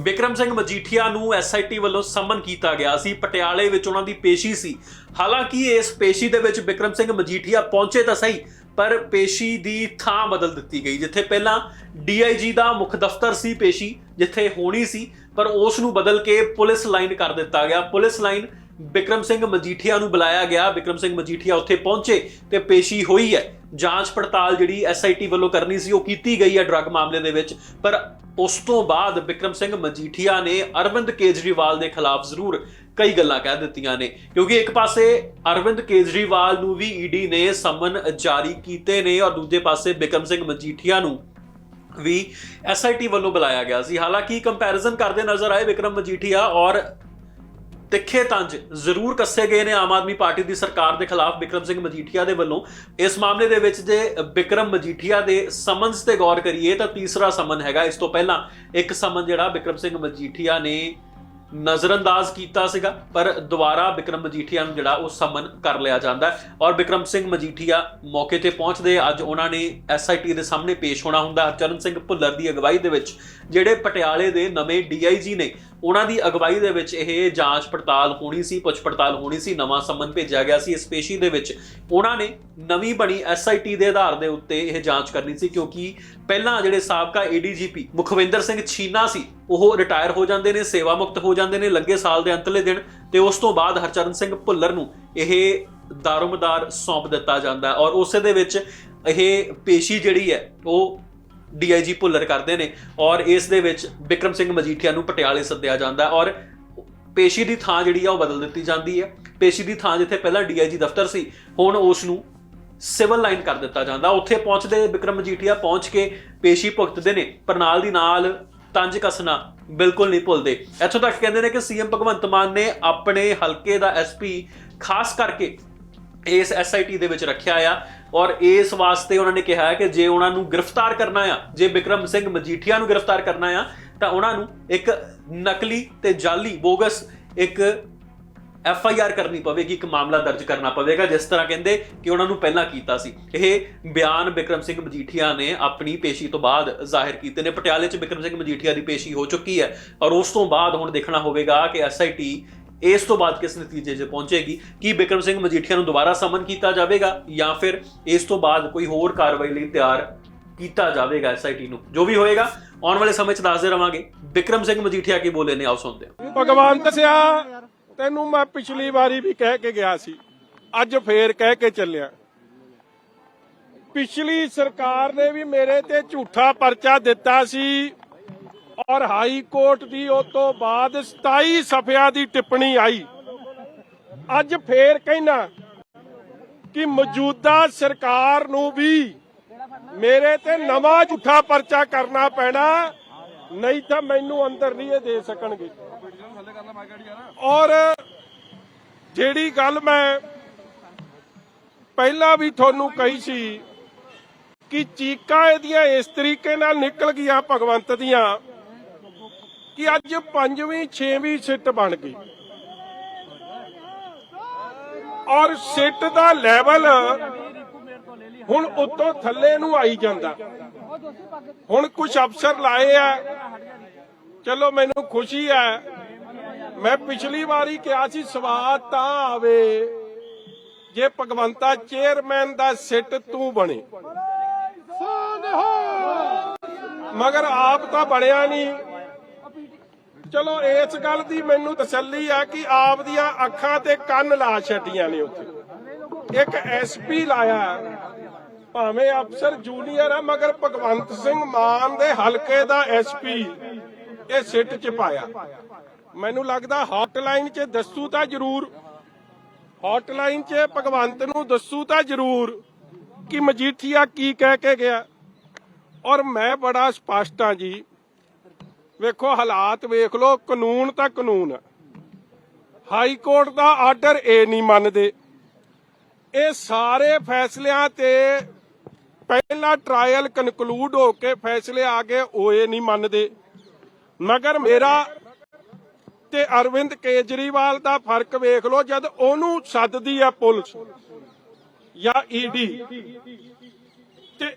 ਵਿਕਰਮ ਸਿੰਘ ਮਜੀਠੀਆ ਨੂੰ ਐਸਆਈਟੀ ਵੱਲੋਂ ਸਮਨ ਕੀਤਾ ਗਿਆ ਸੀ। ਪਟਿਆਲੇ ਵਿੱਚ ਉਹਨਾਂ ਦੀ ਪੇਸ਼ੀ ਸੀ। ਹਾਲਾਂਕਿ ਇਸ ਪੇਸ਼ੀ ਦੇ ਵਿੱਚ ਵਿਕਰਮ ਸਿੰਘ ਮਜੀਠੀਆ ਪਹੁੰਚੇ ਤਾਂ ਸਹੀ, ਪਰ ਪੇਸ਼ੀ ਦੀ ਥਾਂ ਬਦਲ ਦਿੱਤੀ ਗਈ, ਜਿੱਥੇ ਪਹਿਲਾਂ ਡੀਆਈਜੀ ਦਾ ਮੁੱਖ ਦਫ਼ਤਰ ਸੀ ਪੇਸ਼ੀ, ਜਿੱਥੇ ਹੋਣੀ ਸੀ, ਪਰ ਉਸ ਨੂੰ ਬਦਲ ਕੇ ਪੁਲਿਸ ਲਾਈਨ ਕਰ ਦਿੱਤਾ ਗਿਆ। ਪੁਲਿਸ ਲਾਈਨ ਬਿਕਰਮ ਸਿੰਘ ਮਜੀਠੀਆ ਨੂੰ ਬੁਲਾਇਆ ਗਿਆ। ਬਿਕਰਮ ਸਿੰਘ ਮਜੀਠੀਆ ਉੱਥੇ ਪਹੁੰਚੇ ਤੇ ਪੇਸ਼ੀ ਹੋਈ ਹੈ। ਜਾਂਚ ਪੜਤਾਲ ਜਿਹੜੀ ਐਸਆਈਟੀ ਵੱਲੋਂ ਕਰਨੀ ਸੀ, ਉਹ ਕੀਤੀ ਗਈ ਹੈ ਡਰੱਗ ਮਾਮਲੇ ਦੇ ਵਿੱਚ। ਪਰ ਉਸ ਤੋਂ ਬਾਅਦ ਬਿਕਰਮ ਸਿੰਘ ਮਜੀਠੀਆ ਨੇ ਅਰਵਿੰਦ ਕੇਜਰੀਵਾਲ ਦੇ ਖਿਲਾਫ ਜ਼ਰੂਰ ਕਈ ਗੱਲਾਂ ਕਹਿ ਦਿੱਤੀਆਂ ਨੇ। ਕਿਉਂਕਿ ਇੱਕ ਪਾਸੇ ਅਰਵਿੰਦ ਕੇਜਰੀਵਾਲ ਨੂੰ ਵੀ ਈਡੀ ਨੇ ਸਮਨ ਜਾਰੀ ਕੀਤੇ ਨੇ ਔਰ ਦੂਜੇ ਪਾਸੇ ਬਿਕਰਮ ਸਿੰਘ ਮਜੀਠੀਆ ਨੂੰ ਵੀ ਐਸਆਈਟੀ ਵੱਲੋਂ ਬੁਲਾਇਆ ਗਿਆ ਸੀ। ਹਾਲਾਂਕਿ ਕੰਪੈਰੀਜ਼ਨ ਕਰਦੇ ਨਜ਼ਰ ਆਏ ਵਿਕਰਮ ਮਜੀਠੀਆ ਔਰ ਤਿੱਖੇ ਤੰਜ ਜ਼ਰੂਰ ਕੱਸੇ ਗਏ ਨੇ ਆਮ ਆਦਮੀ ਪਾਰਟੀ ਦੀ ਸਰਕਾਰ ਦੇ ਖਿਲਾਫ ਬਿਕਰਮ ਸਿੰਘ ਮਜੀਠੀਆ ਦੇ ਵੱਲੋਂ। ਇਸ ਮਾਮਲੇ ਦੇ ਵਿੱਚ ਜੇ ਬਿਕਰਮ ਮਜੀਠੀਆ ਦੇ ਸਮਨਸ ਤੇ ਗੌਰ ਕਰੀਏ ਤਾਂ ਤੀਸਰਾ ਸਮਨ ਹੈਗਾ। ਇਸ ਤੋਂ ਪਹਿਲਾਂ ਇੱਕ ਸਮਨ ਜਿਹੜਾ ਬਿਕਰਮ ਸਿੰਘ ਮਜੀਠੀਆ ਨੇ ਨਜ਼ਰਅੰਦਾਜ਼ ਕੀਤਾ ਸੀਗਾ, ਪਰ ਦੁਬਾਰਾ ਬਿਕਰਮ ਮਜੀਠੀਆ ਨੂੰ ਜਿਹੜਾ ਉਹ ਸਮਨ ਕਰ ਲਿਆ ਜਾਂਦਾ ਔਰ ਬਿਕਰਮ ਸਿੰਘ ਮਜੀਠੀਆ ਮੌਕੇ ਤੇ ਪਹੁੰਚਦੇ ਅੱਜ ਉਹਨਾਂ ਨੇ ਐਸਆਈਟੀ ਦੇ ਸਾਹਮਣੇ ਪੇਸ਼ ਹੋਣਾ ਹੁੰਦਾ। ਹਰਚਰਨ ਸਿੰਘ ਭੁੱਲਰ ਦੀ ਅਗਵਾਈ ਦੇ ਵਿੱਚ ਜਿਹੜੇ ਪਟਿਆਲੇ ਦੇ ਨਵੇਂ ਡੀਆਈਜੀ ਨੇ ਉਹਨਾਂ ਦੀ ਅਗਵਾਈ ਦੇ ਵਿੱਚ ਇਹ ਜਾਂਚ ਪੜਤਾਲ ਹੋਣੀ ਸੀ, ਪੁੱਛ ਪੜਤਾਲ ਹੋਣੀ ਸੀ, ਨਵਾਂ ਸੰਮਨ ਭੇਜਿਆ ਗਿਆ ਸੀ। ਇਸ ਪੇਸ਼ੀ ਦੇ ਵਿੱਚ ਉਹਨਾਂ ਨੇ ਨਵੀਂ ਬਣੀ ਐਸਆਈਟੀ ਦੇ ਆਧਾਰ ਦੇ ਉੱਤੇ ਇਹ ਜਾਂਚ ਕਰਨੀ ਸੀ ਕਿਉਂਕਿ ਪਹਿਲਾਂ ਜਿਹੜੇ ਸਾਬਕਾ ਏਡੀਜੀਪੀ ਮੁਖਵਿੰਦਰ ਸਿੰਘ ਛੀਨਾ ਸੀ, ਉਹ ਰਿਟਾਇਰ ਹੋ ਜਾਂਦੇ ਨੇ, ਸੇਵਾ ਮੁਕਤ ਹੋ ਜਾਂਦੇ ਨੇ ਲੱਗੇ ਸਾਲ ਦੇ ਅੰਤਲੇ ਦਿਨ ਤੇ ਉਸ ਤੋਂ ਬਾਅਦ ਹਰਚਰਨ ਸਿੰਘ ਭੁੱਲਰ ਨੂੰ ਇਹ ਦਾਰੋਮਦਾਰ ਸੌਂਪ ਦਿੱਤਾ ਜਾਂਦਾ ਔਰ ਉਸੇ ਦੇ ਵਿੱਚ ਇਹ ਪੇਸ਼ੀ ਜਿਹੜੀ ਹੈ, ਉਹ ਡੀਆਈਜੀ ਭੁੱਲਰ ਕਰਦੇ ਨੇ ਔਰ ਇਸ ਦੇ ਵਿੱਚ ਵਿਕਰਮ ਸਿੰਘ ਮਜੀਠੀਆ ਨੂੰ ਪਟਿਆਲੇ ਸੱਦਿਆ ਜਾਂਦਾ ਔਰ ਪੇਸ਼ੀ ਦੀ ਥਾਂ ਜਿਹੜੀ ਆ ਉਹ ਬਦਲ ਦਿੱਤੀ ਜਾਂਦੀ ਹੈ। ਪੇਸ਼ੀ ਦੀ ਥਾਂ ਜਿੱਥੇ ਪਹਿਲਾਂ ਡੀਆਈਜੀ ਦਫ਼ਤਰ ਸੀ, ਹੁਣ ਉਸ ਨੂੰ ਸਿਵਲ ਲਾਈਨ ਕਰ ਦਿੱਤਾ ਜਾਂਦਾ। ਉੱਥੇ ਪਹੁੰਚਦੇ ਵਿਕਰਮ ਮਜੀਠੀਆ ਪਹੁੰਚ ਕੇ ਪੇਸ਼ੀ ਭੁਗਤਦੇ ਨੇ, ਪਰ ਨਾਲ ਦੀ ਨਾਲ ਤੰਜ ਕੱਸਣਾ ਬਿਲਕੁਲ ਨਹੀਂ ਭੁੱਲਦੇ। ਇੱਥੋਂ ਤੱਕ ਕਹਿੰਦੇ ਨੇ ਕਿ ਸੀਐਮ ਭਗਵੰਤ ਮਾਨ ਨੇ ਆਪਣੇ ਹਲਕੇ ਦਾ ਐਸਪੀ ਖਾਸ ਕਰਕੇ ਇਸ ਐਸਆਈਟੀ ਦੇ ਵਿੱਚ ਰੱਖਿਆ ਆ। ਔਰ ਇਸ ਵਾਸਤੇ ਉਹਨਾਂ ਨੇ ਕਿਹਾ ਹੈ ਕਿ ਜੇ ਉਹਨਾਂ ਨੂੰ ਗ੍ਰਿਫਤਾਰ ਕਰਨਾ ਆ, ਜੇ ਵਿਕਰਮ ਸਿੰਘ ਮਜੀਠੀਆ ਨੂੰ ਗ੍ਰਿਫਤਾਰ ਕਰਨਾ ਆ, ਤਾਂ ਉਹਨਾਂ ਨੂੰ ਇੱਕ ਨਕਲੀ ਤੇ ਜਾਲੀ ਬੋਗਸ ਇੱਕ ਐਫ ਆਈ ਆਰ ਕਰਨੀ ਪਵੇਗੀ, ਇੱਕ ਮਾਮਲਾ ਦਰਜ ਕਰਨਾ ਪਵੇਗਾ, ਜਿਸ ਤਰ੍ਹਾਂ ਕਹਿੰਦੇ ਕਿ ਉਹਨਾਂ ਨੂੰ ਪਹਿਲਾਂ ਕੀਤਾ ਸੀ। ਇਹ ਬਿਆਨ ਵਿਕਰਮ ਸਿੰਘ ਮਜੀਠੀਆ ਨੇ ਆਪਣੀ ਪੇਸ਼ੀ ਤੋਂ ਬਾਅਦ ਜ਼ਾਹਿਰ ਕੀਤੇ ਨੇ। ਪਟਿਆਲੇ 'ਚ ਵਿਕਰਮ ਸਿੰਘ ਮਜੀਠੀਆ ਦੀ ਪੇਸ਼ੀ ਹੋ ਚੁੱਕੀ ਹੈ ਔਰ ਉਸ ਤੋਂ ਬਾਅਦ ਹੁਣ ਦੇਖਣਾ ਹੋਵੇਗਾ ਕਿ ਐਸ ਆਈ ਟੀ ਇਸ ਤੋਂ ਬਾਅਦ ਕਿਸ ਨਤੀਜੇ 'ਚ ਪਹੁੰਚੇਗੀ? ਕੀ ਵਿਕਰਮ ਸਿੰਘ ਮਜੀਠੀਆ ਨੂੰ ਦੁਬਾਰਾ ਸਮਨ ਕੀਤਾ ਜਾਵੇਗਾ ਜਾਂ ਫਿਰ ਇਸ ਤੋਂ ਬਾਅਦ ਕੋਈ ਹੋਰ ਕਾਰਵਾਈ ਲਈ ਤਿਆਰ ਕੀਤਾ ਜਾਵੇਗਾ ਐਸਆਈਟੀ ਨੂੰ? ਜੋ ਵੀ ਹੋਏਗਾ, ਆਉਣ ਵਾਲੇ ਸਮੇਂ 'ਚ ਦੱਸਦੇ ਰਵਾਂਗੇ। ਵਿਕਰਮ ਸਿੰਘ ਮਜੀਠੀਆ ਕੀ ਬੋਲੇ ਨੇ? ਆਓ ਸੁਣਦੇ ਹਾਂ। ਭਗਵੰਤ ਸਿਆ, ਤੈਨੂੰ ਮੈਂ ਪਿਛਲੀ ਵਾਰੀ ਵੀ ਕਹਿ ਕੇ ਗਿਆ ਸੀ। ਅੱਜ ਫੇਰ ਕਹਿ ਕੇ ਚੱਲਿਆ। ਪਿਛਲੀ ਸਰਕਾਰ ਨੇ ਵੀ ਮੇਰੇ ਤੇ ਝੂਠਾ ਪਰਚਾ ਦਿੱਤਾ ਸੀ। ਔਰ ਹਾਈ ਕੋਰਟ ਦੀ ਉਸ ਤੋਂ ਬਾਅਦ 27 ਸਫਿਆਂ ਦੀ ਟਿੱਪਣੀ ਆਈ। ਅੱਜ ਫੇਰ ਕਹਿਣਾ ਕਿ ਮੌਜੂਦਾ ਸਰਕਾਰ ਨੂੰ ਵੀ ਮੇਰੇ ਤੇ ਨਵਾਂ ਝੂਠਾ ਪਰਚਾ ਕਰਨਾ ਪੈਣਾ, ਨਹੀਂ ਤਾਂ ਮੈਨੂੰ ਅੰਦਰ ਨਹੀਂ ਇਹ ਦੇ ਸਕਣਗੇ। ਔਰ ਜਿਹੜੀ ਗੱਲ ਮੈਂ ਪਹਿਲਾਂ ਵੀ ਤੁਹਾਨੂੰ ਕਹੀ ਸੀ ਕਿ ਚੀਕਾਂ ਇਹਦੀਆਂ ਇਸ ਤਰੀਕੇ ਨਾਲ ਨਿਕਲ ਗਈਆਂ ਭਗਵੰਤ ਦੀਆਂ ਕਿ ਅੱਜ ਪੰਜਵੀਂ ਛੇਵੀਂ ਸਿੱਟ ਬਣ ਗਈ। ਔਰ ਸਿੱਟ ਦਾ ਲੈਵਲ ਹੁਣ ਉੱਤੋਂ ਥੱਲੇ ਨੂੰ ਆਈ ਜਾਂਦਾ। ਹੁਣ ਕੁਝ ਅਫਸਰ ਲਾਏ ਆ। ਚਲੋ ਮੈਨੂੰ ਖੁਸ਼ੀ ਹੈ। ਮੈਂ ਪਿਛਲੀ ਵਾਰੀ ਕਿਹਾ ਸੀ ਸਵਾਦ ਤਾਂ ਆਵੇ। ਜੇ ਭਗਵੰਤਾ ਚੇਅਰਮੈਨ ਦਾ ਸਿੱਟ ਤੂੰ ਬਣੇ। ਮਗਰ ਆਪ ਤਾਂ ਬਣਿਆ ਨਹੀਂ। ਚਲੋ ਇਸ ਗੱਲ ਦੀ ਮੈਨੂੰ ਤਸੱਲੀ ਆ ਕਿ ਆਪ ਦੀਆਂ ਅੱਖਾਂ ਤੇ ਕੰਨ ਲਾ ਛੱਡੀਆਂ ਨੇ ਉੱਥੇ। ਇੱਕ ਐਸਪੀ ਲਾਇਆ। ਭਾਵੇਂ ਅਫਸਰ ਜੂਨੀਅਰ ਆ, ਮਗਰ ਭਗਵੰਤ ਸਿੰਘ ਮਾਨ ਦੇ ਹਲਕੇ ਦਾ ਐਸਪੀ ਇਹ ਸਿੱਟ ਚ ਪਾਇਆ। ਮੈਨੂੰ ਲੱਗਦਾ ਹੌਟਲਾਈਨ 'ਚ ਦੱਸੂ ਤਾਂ ਜ਼ਰੂਰ। ਹੌਟਲਾਈਨ 'ਚ ਭਗਵੰਤ ਨੂੰ ਦੱਸੂ ਤਾਂ ਜ਼ਰੂਰ ਕਿ ਮਜੀਠੀਆ ਕੀ ਕਹਿ ਕੇ ਗਿਆ। ਔਰ ਮੈਂ ਬੜਾ ਸਪਸ਼ਟ ਹਾਂ ਜੀ ਵੇਖੋ ਹਾਲਾਤ ਵੇਖ ਲਓ, ਕਾਨੂੰਨ ਤਾਂ ਕਾਨੂੰਨ ਹੈ ਹਾਈ ਕੋਰਟ ਦਾ ਆਰਡਰ ਇਹ ਨਹੀਂ ਮੰਨਦੇ। ਇਹ ਸਾਰੇ ਫੈਸਲਿਆਂ ਤੇ ਪਹਿਲਾ ਟ੍ਰਾਇਲ ਕਨਕਲੂਡ ਹੋ ਕੇ ਫੈਸਲੇ ਆ ਗਏ, ਉਹ ਇਹ ਨਹੀਂ ਮੰਨਦੇ। ਮਗਰ ਮੇਰਾ ਤੇ ਅਰਵਿੰਦ ਕੇਜਰੀਵਾਲ ਦਾ ਫ਼ਰਕ ਵੇਖ ਲਓ, ਜਦ ਉਹਨੂੰ ਸੱਦਦੀ ਹੈ ਪੁਲਿਸ ਜਾਂ ਈਡੀ ਤੇ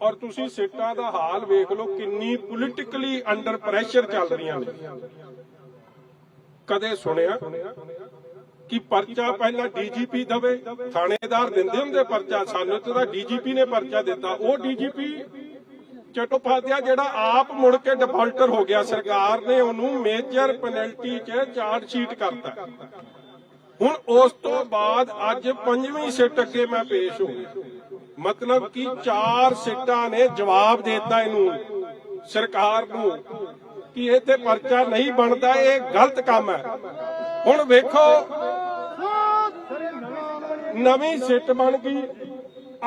ਔਰ ਤੁਸੀਂ ਸਿੱਟਾਂ ਦਾ ਹਾਲ ਵੇਖ ਲਓ, ਕਿੰਨੀ ਪੋਲਿਟਿਕਲੀ ਅੰਡਰ ਪ੍ਰੈਸ਼ਰ ਚੱਲ ਰਹੀਆਂ ਨੇ। ਕਦੇ ਸੁਣਿਆ ਕਿ ਪਰਚਾ ਪਹਿਲਾਂ ਡੀਜੀਪੀ ਦਵੇ, ਥਾਣੇਦਾਰ ਦਿੰਦੇ ਹੁੰਦੇ ਪਰਚਾ, ਸਾਨੂੰ ਤਾਂ ਡੀਜੀਪੀ ਨੇ ਪਰਚਾ ਦਿੱਤਾ। ਉਹ ਡੀਜੀਪੀ ਚਟੋਪਾਧਿਆ ਜਿਹੜਾ ਆਪ ਮੁੜ ਕੇ ਡਿਫਾਲਟਰ ਹੋ ਗਿਆ। ਸਰਕਾਰ ਨੇ ਉਹਨੂੰ ਮੇਜਰ ਪੈਨਲਟੀ 'ਚ ਚਾਰਜ ਸ਼ੀਟ ਕਰਤਾ। ਹੁਣ ਉਸ ਤੋਂ ਬਾਅਦ ਅੱਜ ਪੰਜਵੀਂ ਸਿੱਟ ਅੱਗੇ ਮੈਂ ਪੇਸ਼ ਹੋ ਗਿਆ। ਮਤਲਬ ਕਿ ਚਾਰ ਸਿੱਟਾਂ ਨੇ ਜਵਾਬ ਦਿੱਤਾ ਇਹਨੂੰ, ਸਰਕਾਰ ਨੂੰ, ਕਿ ਇਹ ਤੇ ਪਰਚਾ ਨਹੀਂ ਬਣਦਾ, ਇਹ ਗਲਤ ਕੰਮ ਹੈ। ਹੁਣ ਵੇਖੋ, ਨਵੀਂ ਸਿੱਟ ਬਣ ਗਈ।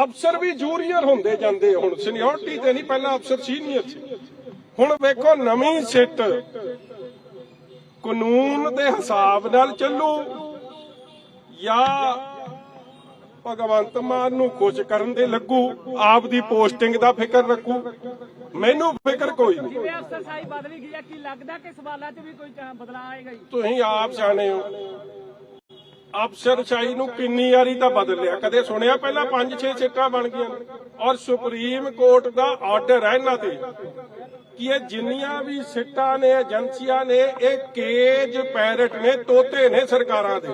ਅਫਸਰ ਵੀ ਜੂਨੀਅਰ ਹੁੰਦੇ ਜਾਂਦੇ ਹੁਣ ਸੀਨੀਅਰਟੀ ਤੇ ਨਹੀਂ, ਪਹਿਲਾਂ ਅਫਸਰ ਸੀਨੀਅਰ ਸੀ। ਹੁਣ ਵੇਖੋ, ਨਵੀਂ ਸਿੱਟ ਕਾਨੂੰਨ ਦੇ ਹਿਸਾਬ ਨਾਲ ਚੱਲੂ ਜਾਂ ਭਗਵੰਤ ਮਾਨ ਨੂੰ ਖੁਸ਼ ਕਰਨ ਦੇ ਲੱਗੂ ਆਪ ਦੀ ਪੋਸਟਿੰਗ ਦਾ ਫਿਕਰ ਰੱਖੂ। ਮੈਨੂੰ ਫਿਕਰ ਕੋਈ ਨਹੀਂ। ਜਿਵੇਂ ਅਫਸਰਸ਼ਾਹੀ ਬਦਲੀ ਗਈ ਹੈ ਕੀ ਲੱਗਦਾ ਕਿ ਸਵਾਲਾਂ 'ਚ ਵੀ ਕੋਈ ਬਦਲਾਅ ਆਏਗਾ ਜੀ? ਤੁਸੀਂ ਆਪ ਜਾਣੇ ਹੋ। ਅਫਸਰਸ਼ਾਹੀ ਨੂੰ ਕਿੰਨੀ ਵਾਰੀ ਤਾਂ ਬਦਲ ਲਿਆ ਕਦੇ ਸੁਣਿਆ ਪਹਿਲਾਂ 5-6 ਸੀਟਾਂ ਬਣ ਗਈਆਂ। ਔਰ ਸੁਪਰੀਮ ਕੋਰਟ ਦਾ ਆਰਡਰ ਹੈ ਇਹਨਾਂ ਤੇ ਕਿ ਇਹ ਜਿੰਨੀਆਂ ਵੀ ਸੀਟਾਂ ਨੇ ਏਜੰਸੀਆਂ ਨੇ ਇਹ ਕੇਜ ਪੈਰਟ ਨੇ ਤੋਤੇ ਨੇ ਸਰਕਾਰਾਂ ਦੇ।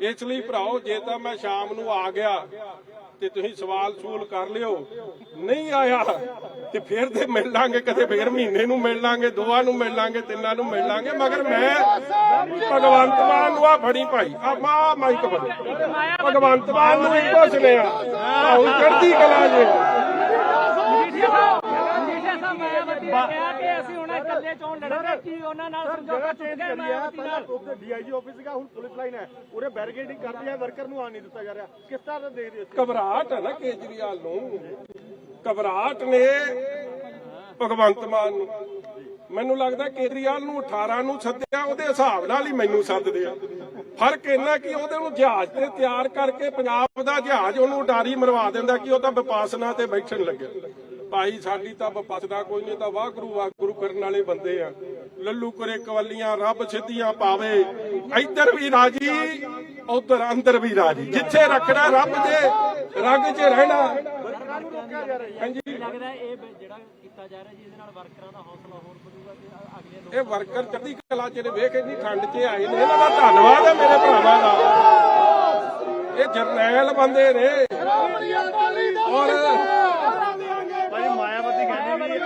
ਇਸ ਲਈ ਭਰਾਓ, ਜੇ ਤਾਂ ਮੈਂ ਸ਼ਾਮ ਨੂੰ ਆ ਗਿਆ ਤੇ ਤੁਸੀਂ ਸਵਾਲ ਸੂਲ ਕਰ ਲਿਓ। ਨਹੀਂ ਆਇਆ ਤੇ ਫਿਰ ਤੇ ਮਿਲ ਲਾਂਗੇ ਕਦੇ, ਫੇਰ ਮਹੀਨੇ ਨੂੰ ਮਿਲ ਲਾਂਗੇ ਦੋਵਾਂ ਨੂੰ ਮਿਲ ਲਾਂਗੇ ਤਿੰਨਾਂ ਨੂੰ ਮਿਲ ਲਾਂਗੇ ਮਗਰ ਮੈਂ ਭਗਵੰਤ ਮਾਨ ਨੂੰ ਆ ਫੜੀ ਭਾਈ। ਆ ਮਾ ਮਾਈਕ ਫੜੀ। ਭਗਵੰਤ ਮਾਨ ਨੂੰ ਇੱਕੋ ਸੁਨੇਹਾ ਆਉ ਚੜ੍ਹਦੀ ਕਲਾ ਜੇ ਮਜੀਠੀਆ ਸਾਹਿਬ ਮਜੀਠੀਆ ਸਾਹਿਬ ਮਾਇਆਵਤੀ ਨੇ ਕਿਹਾ ਕਿ ਅਸੀਂ ਹੁਣ ਇਕੱਲੇ ਚੋਣ ਲੜਾਂਗੇ ਕੀ ਉਹਨਾਂ ਨਾਲ ਸਮਝੌਤਾ ਟੁੱਟ ਗਿਆ ਮਾਇਆਵਤੀ ਨਾਲ ਉੱਥੇ ਡੀਆਈਜੀ ਆਫਿਸ ਸੀਗਾ ਹੁਣ ਪੁਲਿਸ ਲਾਈਨ ਹੈ। ਉਰੇ ਬੈਰੀਕੇਡਿੰਗ ਕਰ ਰਹੀ ਹੈ ਵਰਕਰ ਨੂੰ ਆਣ ਨਹੀਂ ਦਿੱਤਾ ਜਾ ਰਿਹਾ। ਕਿਸ ਤਰ੍ਹਾਂ ਦਾ ਦੇਖਦੇ ਹੋ ਘਬਰਾਹਟ ਹੈ ਨਾ ਕੇਜਰੀਵਾਲ ਨੂੰ। ਘਬਰਾਹਟ ਨੇ ਭਗਵੰਤ ਮਾਨ ਨੂੰ। ਮੈਨੂੰ ਲੱਗਦਾ ਕੇਜਰੀਵਾਲ ਨੂੰ 18 ਨੂੰ ਸੱਦਿਆ ਉਹਦੇ ਹਿਸਾਬ ਨਾਲ ਹੀ ਮੈਨੂੰ ਸੱਦਦੇ ਆ। ਫ਼ਰਕ ਇੰਨਾ ਕਿ ਉਹਦੇ ਨੂੰ ਜਹਾਜ਼ ਤੇ ਤਿਆਰ ਕਰਕੇ ਪੰਜਾਬ ਦਾ ਜਹਾਜ਼ ਉਹਨੂੰ ਉਡਾਰੀ ਮਰਵਾ ਦਿੰਦਾ ਕਿ ਉਹ ਤਾਂ ਵਿਪਾਸਨਾ ਤੇ ਬੈਠਣ ਲੱਗਿਆ। ਭਾਈ ਸਾਡੀ ਤਾਂ ਵਿਪਾਸਨਾ ਕੋਈ ਨਹੀਂ ਤਾਂ ਵਾਹਿਗੁਰੂ ਵਾਹਿਗੁਰੂ ਕਰਨ ਵਾਲੇ ਬੰਦੇ ਆ। ਲੱਲੂ ਕਰੇ ਕਵੱਲੀਆਂ ਰੱਬ ਸਿੱਧੀਆਂ ਪਾਵੇ। ਇੱਧਰ ਵੀ ਰਾਜੀ ਉਧਰ ਅੰਦਰ ਵੀ ਰਾਜੀ। ਜਿੱਥੇ ਰੱਖਣਾ ਰੱਬ ਦੇ ਰੰਗ 'ਚ ਰਹਿਣਾ। ਹਾਂਜੀ। ਲੱਗਦਾ ਇਹ ਜਿਹੜਾ ਕੀਤਾ ਜਾ ਰਿਹਾ ਜੀ ਇਹਦੇ ਨਾਲ ਵਰਕਰਾਂ ਦਾ ਹੌਸਲਾ ਹੋਰ ਵਧੂਗਾ ਤੇ ਅਗਲੇ ਇਹ ਵਰਕਰ ਚੜ੍ਹਦੀ ਕਲਾ ਚ ਨੇ ਵੇਖ ਇੰਨੀ ਠੰਡ 'ਚ ਆਏ ਨੇ। ਇਹਨਾਂ ਦਾ ਧੰਨਵਾਦ ਹੈ ਮੇਰੇ ਭਰਾਵਾਂ ਦਾ। ਇਹ ਜਰਨੈਲ ਬੰਦੇ ਨੇ। ਔਰ ਭਾਈ ਮਾਇਆਵਤੀ ਕਹਿੰਦੀ ਵੀ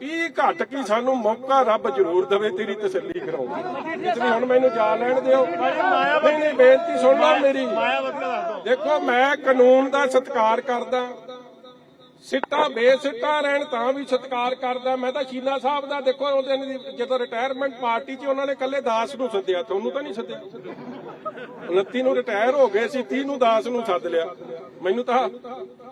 ਕੀ ਘੱਟ ਕੀ ਸਾਨੂੰ ਮੌਕਾ ਰੱਬ ਜ਼ਰੂਰ ਦੇਵੇ ਤੇਰੀ ਤਸੱਲੀ ਕਰਾਉਣ ਦੀ। ਇਸ ਲਈ ਹੁਣ ਮੈਨੂੰ ਜਾ ਲੈਣ ਦਿਓ। ਨਹੀਂ ਨਹੀਂ ਬੇਨਤੀ ਸੁਣ ਲਓ ਮੇਰੀ। ਦੇਖੋ, ਮੈਂ ਕਾਨੂੰਨ ਦਾ ਸਤਿਕਾਰ ਕਰਦਾ। ਸਿੱਟਾ ਬੇਸਿੱਟਾ ਰਹਿਣ ਤਾਂ ਵੀ ਸਤਿਕਾਰ ਕਰਦਾ। ਮੈਂ ਤਾਂ ਸ਼ੀਲਾ ਸਾਹਿਬ ਦਾ ਦੇਖੋ, ਉਹਦੇ ਜਦੋਂ ਰਿਟਾਇਰਮੈਂਟ ਪਾਰਟੀ 'ਚ ਉਹਨਾਂ ਨੇ ਕੱਲੇ ਦਾਸ ਨੂੰ ਸੱਦਿਆ ਤੁਹਾਨੂੰ ਤਾਂ ਨਹੀਂ ਸੱਦਿਆ। 29 ਨੂੰ ਰਿਟਾਇਰ ਹੋ ਗਏ ਸੀ 30 ਨੂੰ ਦਾਸ ਨੂੰ ਸੱਦ ਲਿਆ। ਮੈਨੂੰ ਤਾਂ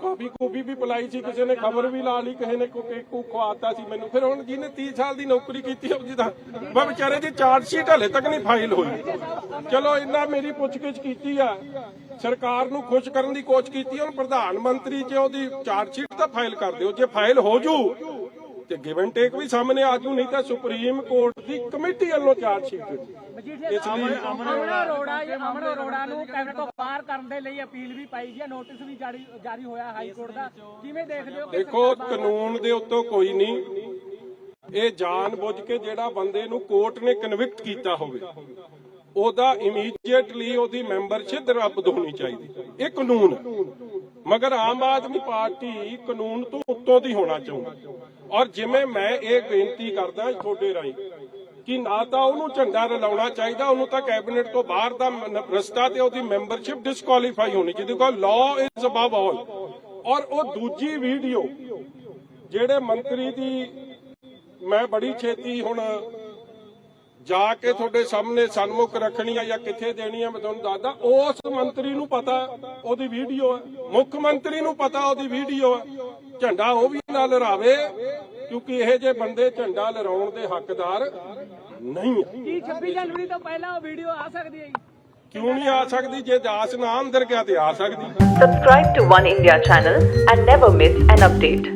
ਕਾਫੀ ਕੂਬੀ ਵੀ ਪਲਾਈ ਸੀ, ਕਿਸੇ ਨੇ ਖਬਰ ਵੀ ਲਾ ਲਈ, ਕਿਸੇ ਨੇ ਕੋ ਖਵਾਤਾ ਸੀ ਮੈਨੂੰ। ਫਿਰ ਹੁਣ ਜਿਹਨੇ 30 ਸਾਲ ਦੀ ਨੌਕਰੀ ਕੀਤੀ ਉਹਦੀ ਤਾਂ ਬਾ ਵਿਚਾਰੇ ਦੀ ਚਾਰਜ ਸ਼ੀਟ ਹਲੇ ਤੱਕ ਨਹੀਂ ਫਾਈਲ ਹੋਈ। ਚਲੋ, ਇੰਨਾ ਮੇਰੀ ਪੁੱਛਗਿੱਛ ਕੀਤੀ ਆ। ਸਰਕਾਰ ਨੂੰ ਖੁਸ਼ ਕਰਨ ਦੀ ਕੋਸ਼ਿਸ਼ ਕੀਤੀ ਹੁਣ ਪ੍ਰਧਾਨ ਮੰਤਰੀ ਜੇ ਉਹਦੀ ਚਾਰਜ ਸ਼ੀਟ ਤਾਂ ਫਾਈਲ ਕਰ ਦਿਓ। ਜੇ ਫਾਈਲ ਹੋ ਜੂ ਤੇ ਗਿਵ ਐਂਡ ਟੇਕ ਵੀ ਸਾਹਮਣੇ ਆ ਜੂ ਨਹੀਂ ਤਾਂ ਸੁਪਰੀਮ ਕੋਰਟ ਦੀ ਕਮੇਟੀ ਵੱਲੋਂ ਚਾਰਜ ਸ਼ੀਟ ਇਸ ਲਈ ਅਮਨ ਅਰੋੜਾ ਇਹ ਅਮਨ ਅਰੋੜਾ ਨੂੰ ਕੈਬਨਿਟ ਤੋਂ ਬਾਹਰ ਕਰਨ ਦੇ ਲਈ ਅਪੀਲ ਵੀ ਪਾਈ ਗਈ ਹੈ। ਨੋਟਿਸ ਵੀ ਜਾਰੀ ਜਾਰੀ ਹੋਇਆ ਹਾਈ ਕੋਰਟ ਦਾ। ਕਿਵੇਂ ਦੇਖਦੇ ਹੋ ਦੇਖੋ ਕਾਨੂੰਨ ਦੇ ਉੱਤੋਂ ਕੋਈ ਨਹੀਂ। ਇਹ ਜਾਣ ਬੁੱਝ ਕੇ ਜਿਹੜਾ ਬੰਦੇ ਨੂੰ ਕੋਰਟ ਨੇ ਕਨਵਿਕਟ ਕੀਤਾ ਹੋਵੇ। ਉਹਦਾ ਇਮੀਡੀਏਟਲੀ ਉਹਦੀ ਮੈਂਬਰਸ਼ਿਪ ਰੱਦ ਹੋਣੀ ਚਾਹੀਦੀ। ਇਹ ਕਾਨੂੰਨ ਹੈ। ਮਗਰ ਆਮ ਆਦਮੀ ਪਾਰਟੀ ਕਾਨੂੰਨ ਤੋਂ ਉੱਤੋਂ ਦੀ ਹੋਣਾ ਚਾਹੁੰਦੀ। ਔਰ ਜਿਵੇਂ ਮੈਂ ਇਹ ਬੇਨਤੀ ਕਰਦਾ ਤੁਹਾਡੇ ਰਾਹੀਂ ਕਿ ਨਾ ਤਾਂ ਉਹਨੂੰ ਝੰਡਾ ਰਲਾਉਣਾ ਚਾਹੀਦਾ, ਉਹਨੂੰ ਤਾਂ ਕੈਬਨਿਟ ਤੋਂ ਬਾਹਰ ਦਾ ਰਸਤਾ ਤੇ ਉਹਦੀ ਮੈਂਬਰਸ਼ਿਪ ਡਿਸਕੁਆਲੀਫਾਈ ਹੋਣੀ ਚਾਹੀਦੀ, ਕਿਉਂਕਿ ਲਾਅ ਇਜ਼ ਅਬਵ ਆਲ ਔਰ ਉਹ ਦੂਜੀ ਵੀਡੀਓ ਜਿਹੜੇ ਮੰਤਰੀ ਦੀ, ਮੈਂ ਬੜੀ ਛੇਤੀ ਹੁਣ ਜਾ ਕੇ ਤੁਹਾਡੇ ਸਾਹਮਣੇ ਸਨਮੁਖ ਰੱਖਣੀ ਆ ਜਾਂ ਕਿੱਥੇ ਦੇਣੀ ਆ ਮੈਂ ਤੁਹਾਨੂੰ ਦੱਸਦਾ ਉਸ ਮੰਤਰੀ ਨੂੰ ਪਤਾ ਉਹਦੀ ਵੀਡੀਓ ਹੈ। ਮੁੱਖ ਮੰਤਰੀ ਨੂੰ ਪਤਾ ਉਹਦੀ ਵੀਡੀਓ ਹੈ। ਝੰਡਾ ਉਹ ਵੀ ਨਾ ਲਹਿਰਾਵੇ ਕਿਉਂਕਿ ਇਹ ਜੇ ਬੰਦੇ ਝੰਡਾ ਲਹਿਰਾਉਣ ਦੇ ਹੱਕਦਾਰ ਨਹੀਂ ਕੀ 26 ਜਨਵਰੀ ਤੋਂ ਪਹਿਲਾਂ ਵੀਡੀਓ ਆ ਸਕਦੀ ਹੈ? ਕਿਉਂ ਨਹੀਂ ਆ ਸਕਦੀ? ਜੇ ਦਾਸ ਨਾ ਅੰਦਰ ਗਿਆ ਤੇ ਆ ਸਕਦੀ। Subscribe to One India channel and never miss an update.